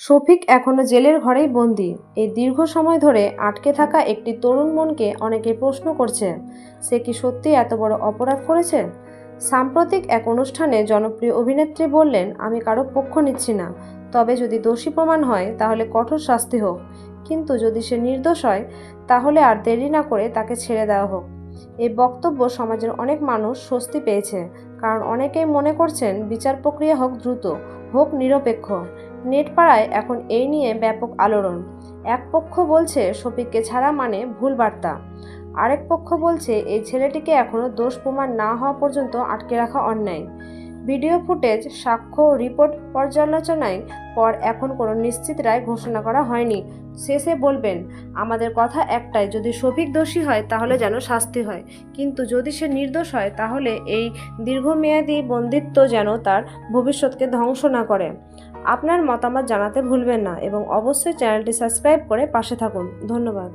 শফিক এখনও জেলের ঘরেই বন্দি। এই দীর্ঘ সময় ধরে আটকে থাকা একটি তরুণ মনকে অনেকে প্রশ্ন করছে, সে কি সত্যি এত বড় অপরাধ করেছে? সাম্প্রতিক এক অনুষ্ঠানে জনপ্রিয় অভিনেত্রী বললেন, আমি কারও পক্ষ নিচ্ছি না। তবে যদি দোষী প্রমাণ হয়, তাহলে কঠোর শাস্তি হোক। কিন্তু যদি সে নির্দোষ হয়, তাহলে আর দেরি না করে তাকে ছেড়ে দেওয়া হোক। এই বক্তব্য সমাজের অনেক মানুষ স্বস্তি পেয়েছে, কারণ অনেকেই মনে করছেন, বিচার প্রক্রিয়া হোক দ্রুত, হোক নিরপেক্ষ। নেটপাড়ায় এখন এই নিয়ে ব্যাপক আলোড়ন। এক পক্ষ বলছে, শফিককে ছাড়া মানে ভুল বার্তা। আরেক পক্ষ বলছে, এই ছেলেটিকে এখনও দোষ প্রমাণ না হওয়া পর্যন্ত আটকে রাখা অন্যায়। ভিডিও ফুটেজ, সাক্ষ্য রিপোর্ট পর্যালোচনায় পর এখন কোনো নিশ্চিত রায় ঘোষণা করা হয়নি। শেষে বলবেন, আমাদের কথা একটাই, যদি শফিক দোষী হয় তাহলে যেন শাস্তি হয়। কিন্তু যদি সে নির্দোষ হয় তাহলে এই দীর্ঘমেয়াদী বন্দিত্ব যেন তার ভবিষ্যৎকে ধ্বংস না করে। আপনার মতামত জানাতে ভুলবেন না এবং অবশ্যই চ্যানেলটি সাবস্ক্রাইব করে পাশে থাকুন। ধন্যবাদ।